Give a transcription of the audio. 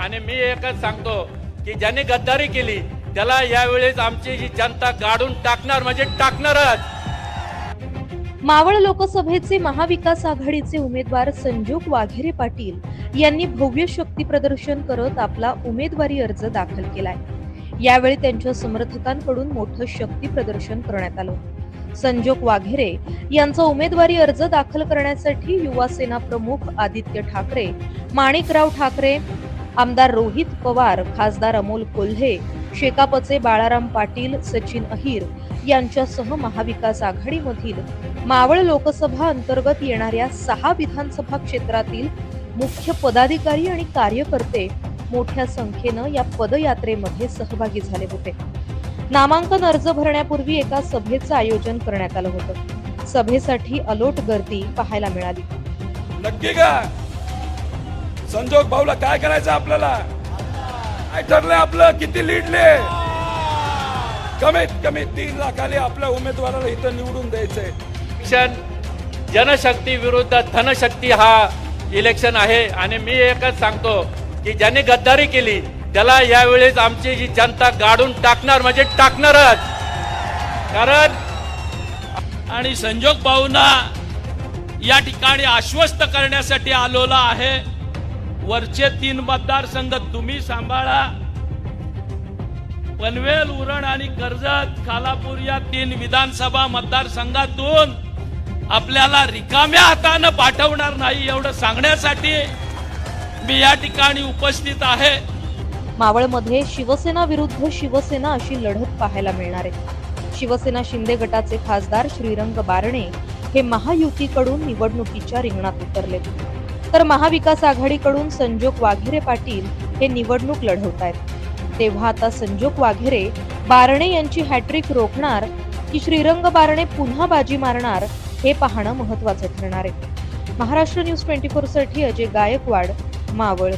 आणि मी एकच सांगतो की ज्यांनी गद्दारी केली त्याला यावेळेस आमची जी जनता गाडून टाकणार म्हणजे टाकणारच. मावळ लोकसभेचे महाविकास आघाडीचे उमेदवार संजोग वाघेरे पाटील यांनी भव्य शक्ती प्रदर्शन करत आपला उमेदवारी अर्ज दाखल केलाय. यावेळी त्यांच्या समर्थकांकडून मोठं शक्ती प्रदर्शन करण्यात आलं. संजोग वाघेरे यांचा उमेदवारी अर्ज दाखल करण्यासाठी युवा सेना प्रमुख आदित्य ठाकरे माणिकराव ठाकरे आमदार रोहित पवार खासदार अमोल कोल्हे शेकापचे बाळाराम पाटील सचिन अहिर यांच्यासह महाविकास आघाडीमधील मावळ लोकसभा अंतर्गत येणाऱ्या सहा विधानसभा क्षेत्रातील मुख्य पदाधिकारी आणि कार्यकर्ते मोठ्या संख्येनं या पदयात्रेमध्ये सहभागी झाले होते. नामांकन अर्ज भरण्यापूर्वी एका सभेचं आयोजन करण्यात आलं होतं. सभेसाठी अलोट गर्दी पाहायला मिळाली. नक्की का? संजोग भाऊला काय करायचं आपल्याला? काय ठरलंय आपलं? किती लिडले? कमीत कमी तीन लाखाले आपल्या उमेदवाराला इथं निवडून द्यायचंय. इलेक्शन जनशक्ती विरुद्ध धनशक्ती हा इलेक्शन आहे. आणि मी एकच सांगतो की ज्यांनी गद्दारी केली त्याला यावेळेस आमची जी जनता गाडून टाकणार म्हणजे टाकणारच. कारण आणि संजोग भाऊंना या ठिकाणी आश्वस्त करण्यासाठी आलेलो आहे. वरचे तीन मतदारसंघ तुम्ही सांभाळा. पनवेल उरण आणि कर्जत खालापूर या तीन विधानसभा मतदारसंघातून आपल्याला रिकाम्या हातानं पाठवणार नाही एवढं सांगण्यासाठी मी या ठिकाणी उपस्थित आहे. मावळमध्ये शिवसेना विरुद्ध शिवसेना अशी लढत पाहायला मिळणार आहे. शिवसेना शिंदे गटाचे खासदार श्रीरंग बारणे हे महायुतीकडून निवडणुकीच्या रिंगणात उतरले. तर महाविकास आघाडीकडून संजोग वाघेरे पाटील हे निवडणूक लढवत आहेत. तेव्हा आता संजोग वाघेरे बारणे यांची हॅट्रिक रोखणार की श्रीरंग बारणे पुन्हा बाजी मारणार हे पाहणं महत्वाचं ठरणार आहे. महाराष्ट्र न्यूज ट्वेंटी फोरसाठी अजय गायकवाड मावळ.